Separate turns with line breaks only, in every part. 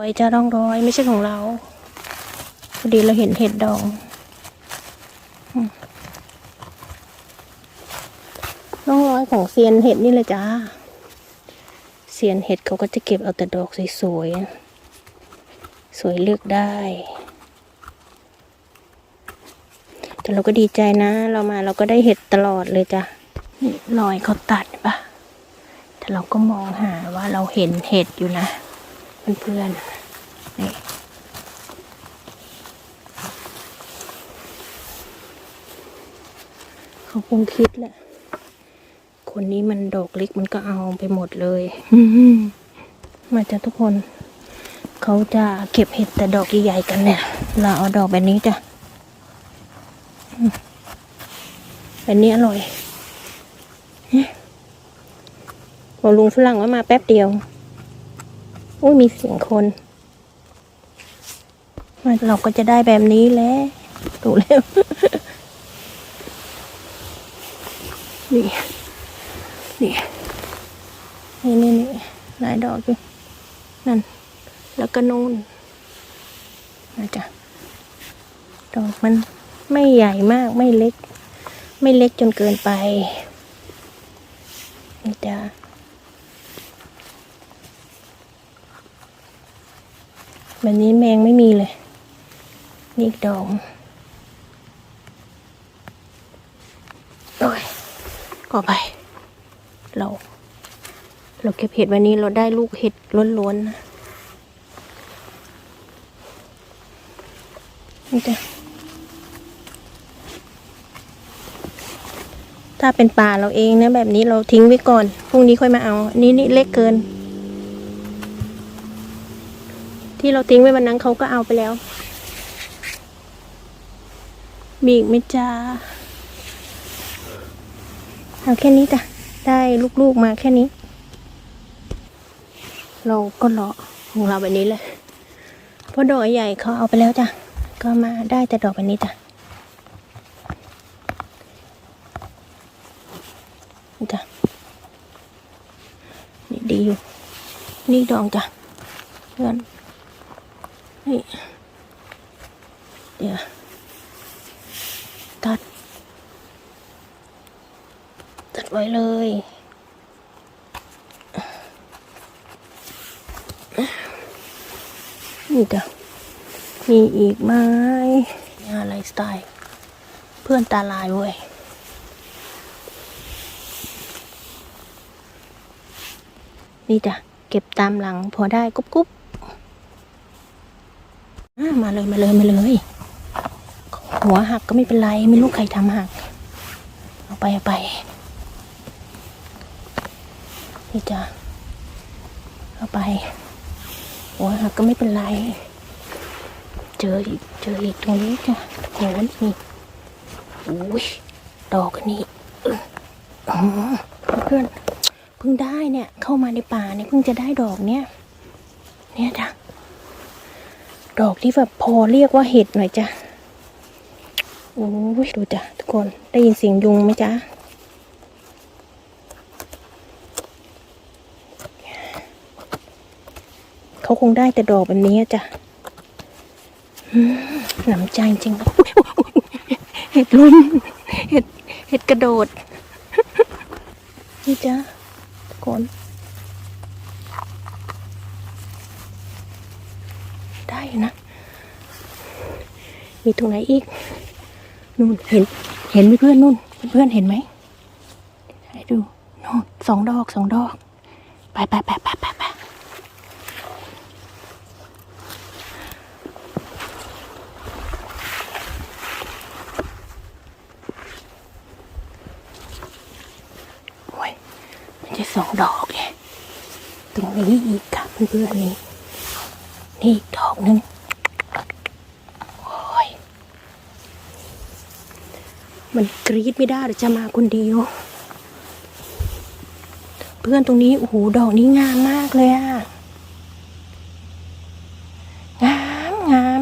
รอยจะร่องรอยไม่ใช่ของเราพอดีเราเห็นเห็ดดองร่องรอยของเซียนเห็ดนี่เลยจ้าเซียนเห็ดเขาก็จะเก็บเอาแต่ดอกสวยๆสวยเลือกได้ แต่เราก็ดีใจนะ เรามาเราก็ได้เห็ดตลอดเลยจ้ะนี่รอยเขาตัดปะแต่เราก็มองหาว่าเราเห็นเห็ดอยู่นะ เพื่อนๆนี่เขาคงคิดแหละ คนนี้มันดอกเล็กมันก็เอาไปหมดเลยมาจ้ะทุกคน เขาจะเก็บเห็ดแต่ดอกใหญ่ๆกันเนี่ย เราเอาดอกแบบนี้จ้ะอืมแบบนี้อร่อยเนี่ยบอกลุงฝรั่งว่ามาแป๊บเดียว อุ้ยมีเสียงคนเราก็จะได้แบบนี้แหล้วดูแล้วนี่ นี่ นี่นี่นี่หลายดอกอยู่ นั่น แล้วก็นู่นนะจ๊ะดอกมันไม่ใหญ่มากไม่เล็ก ไม่เล็กจนเกินไปนี่จ้ะ แบบนี้แมงไม่มีเลย นี่อีกดอกโอ้ยก็ไป เรา เราเก็บเห็ดวันนี้เราได้ลูกเห็ดล้วนๆนะนี่จ้ะถ้าเป็นป่าเราเองนะ แบบนี้เราทิ้งไว้ก่อน พรุ่งนี้ค่อยมาเอา นี่นี่เล็กเกิน ที่เราทิ้งไว้วันนั้นเขาก็เอาไปแล้ว มีอีกไหมจ้าเอาแค่นี้จ้ะ ได้ลูกๆมาแค่นี้ เราก็เลาะของเราแบบนี้เลย เพราะดอกใหญ่เขาเอาไปแล้วจ้ะ ก็มาได้แต่ดอกแบบนี้จ้ะจ้ะนี่ดีอยู่ นี่ดอกจ้ะเพื่อน นี่เดี๋ยวตัด ตัดไว้เลยนี่จ้ะมีอีกไหมอะไรสไตล์ เพื่อนตาลายเว้ยนี่จ้ะเก็บตามหลังพอได้กุ๊บกุ๊บ มาเลยมาเลยมาเลย หัวหักก็ไม่เป็นไร ไม่รู้ใครทำหัก เอาไปเอาไป นี่จ้ะเอาไป หัวหักก็ไม่เป็นไร เจออีกเจออีกตรงนี้จ้ะโหนี่อุ้ยดอกนนี้อ๋อเพื่อนเพิ่งได้เนี่ย เข้ามาในป่าเนี่ยเพิ่งจะได้ดอกเนี่ย เนี่ยจ้ะ ดอกที่แบบพอเรียกว่าเห็ดหน่อยจ้ะโอ้ยดูจ้ะทุกคนได้ยินเสียงยุงไหมจ๊ะเขาคงได้แต่ดอกแบบนี้อะจ้ะอืมหนำใจจริงๆอุ๊ยอุ๊ยอุ๊ยเห็ดลุมเห็ดเห็ดกระโดดนี่จ้ะทุกคน ได้อยู่นะ มีตรงไหนอีกนู่นเห็น เห็นไหมเพื่อนนู่นเพื่อนเห็นไหมให้ดูนู่นสองดอกสองดอก ไปไปไปไปไปไปโอ้ยมันจะสองดอกไงตรงนี้อีกค่ะเพื่อนๆนี่นี่อีกดอกหนึ่งโอ้ย มันกรีดไม่ได้เดี๋ยวจะมาคนเดียว เพื่อนตรงนี้ โอ้โห ดอกนี้งามมากเลยอะงามงาม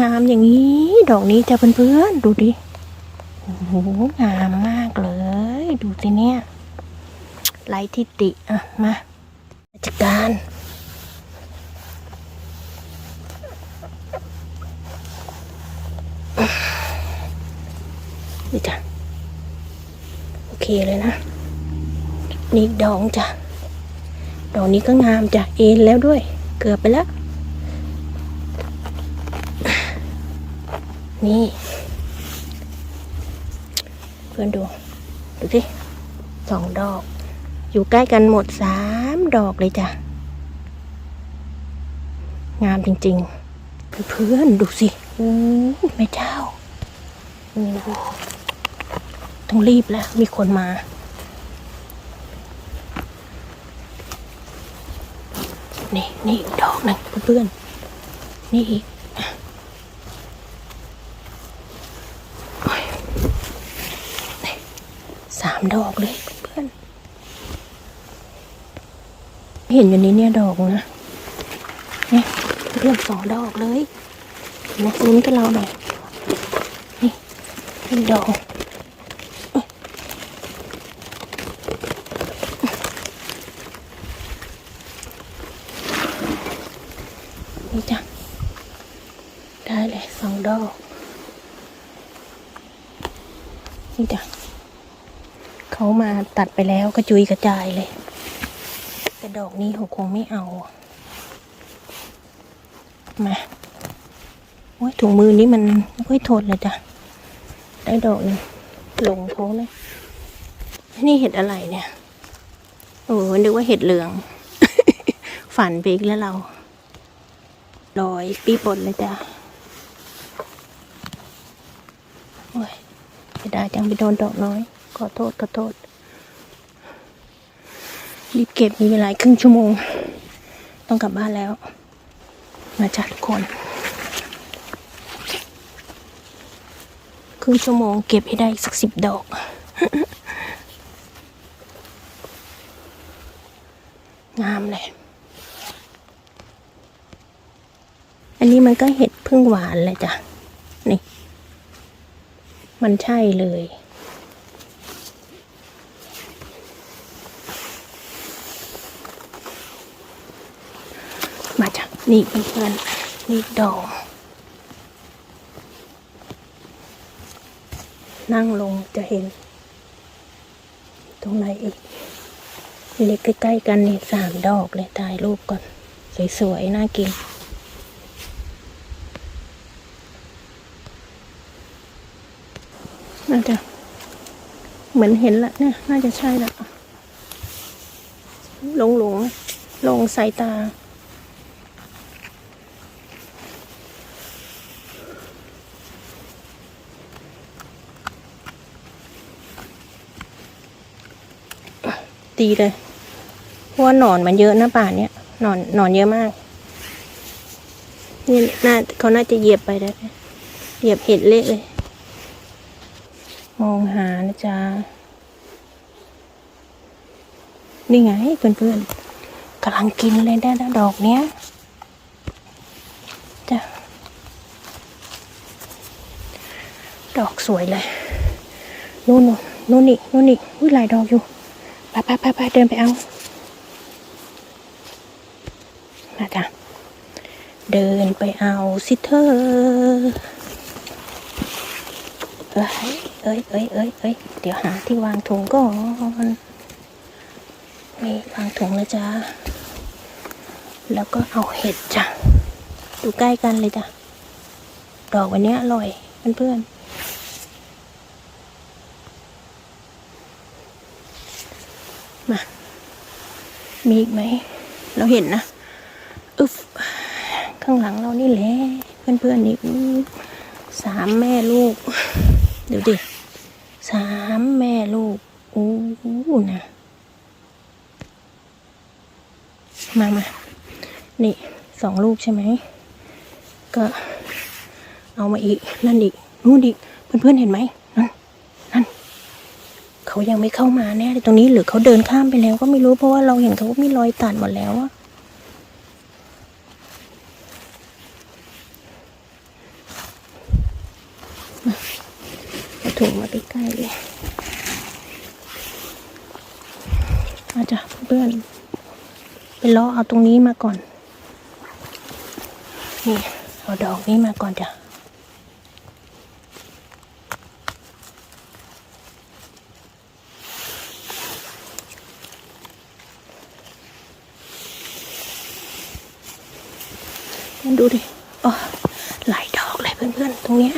งามอย่างนี้ ดอกนี้จะเพื่อนๆดูดิ โอ้โห งามมากเลย ดูสิเนี่ยไลท์ทิติ อะ มาจัดการ นี่จ้ะโอเคเลยนะนี่ดอกจ้ะดอกนี้ก็งามจ้ะเอ็นแล้วด้วย เกือบไปแล้ว นี่ เพื่อนดูดูสิสองดอก อยู่ใกล้กันหมดสามดอกเลยจ้ะงามจริงๆ เพื่อนๆดูสิโอ้แม่เจ้านี่นะ ต้องรีบแล้ว มีคนมา นี่นี่อีกดอกหนึงเพื่อนๆนี่อีกสามดอกเลยเพื่อนๆเห็นอยู่นี้เนี่ยดอกนะนี่เพื่อนสองดอกเลยมาลุ้นกับเราหน่อยนี่อีกดอก นี่จ้ะ ได้เลยสองดอก นี่จ้ะ เขามาตัดไปแล้วก็จุยกระจายเลย แต่ดอกนี้เขาคงไม่เอา มาโอ้ยถุงมือนี้มันไม่ค่อยทนเลยจ้ะ ได้ดอกหนึงหลงเขาเลย นี่เห็ดอะไรเนี่ย โอ้นึกว่าเห็ดเหลือง ฝันไปอีกแล้วเรา ลอยปีบนเลยจ้ะโอ้ยไม่ได้จังไปโดนดอกน้อย ขอโทษขอโทษ รีบเก็บมีเวลาครึ่งชั่วโมง ต้องกลับบ้านแล้ว มาจ้ะทุกคน ครึ่งชั่วโมงเก็บให้ได้อีกสักสิบดอกงามเลย นนี้มันก็เห็ดพึ่งหวานเลยจ้ะ นี่ มันใช่เลย มาจ้ะ นี่เพื่อนๆนี่ดอกนั่งลงจะเห็น ตรงไหนอีกเล็กใกล้ๆกันนี่สามดอกเลยถ่ายรูปก่อน สวยๆ น่ากิน น่าจะ เหมือนเห็นละเนี่ย น่าจะใช่ละหลงหลงลงสายตา ตีเลยเพราะว่าหนอนมันเยอะนะป่านเนี้ยหนอนหนอนเยอะมากนี่น่าเขาน่าจะเหยียบไปได้วเหยียบเห็ดเละเลย มองหานะจ๊ะ นี่ไงเพื่อนๆกำลังกินเลยได้แล้วดอกเนี้ยจ้ะดอกสวยเลยนู่นนู่นนู่นอีกนู่นอีกอุ้ยหลายดอกอยู่ไปไปไปไปเดินไปเอามาจ้ะเดินไปเอาสิเธอ อ้ยเอ้ยเอ้ยเอ้ยเอ้ยเดี๋ยวหาที่วางถุงก่อนนี่วางถุงเลยจ้าแล้วก็เอาเห็ดจ้ะดูใกล้กันเลยจ้ะดอกวันนี้อร่อยเพื่อนๆมามีอีกไหม เราเห็นนะอึฟข้างหลังเรานี่แหละเพื่อนๆนี่อู้สามแม่ลูก ดูดิสามแม่ลูกโอ้นะมามานี่สองลูกใช่ไหม ก็เอามาอีก นั่นอีก นู่นอีก เพื่อนๆเห็นไหมนั่นนั่นเขายังไม่เข้ามาแน่เลยตรงนี้หรือเขาเดินข้ามไปแล้วก็ไม่รู้เพราะว่าเราเห็นเขาก็มีรอยตัดหมดแล้วอะ ถุงมาใกล้ๆเลยอาจจะเพื่อนไปล้อเอาตรงนี้มาก่อน นี่ เอาดอกนี้มาก่อนจ้ะดูดิอ๋อหลายดอกเลยเพื่อนๆ ตรงเนี้ย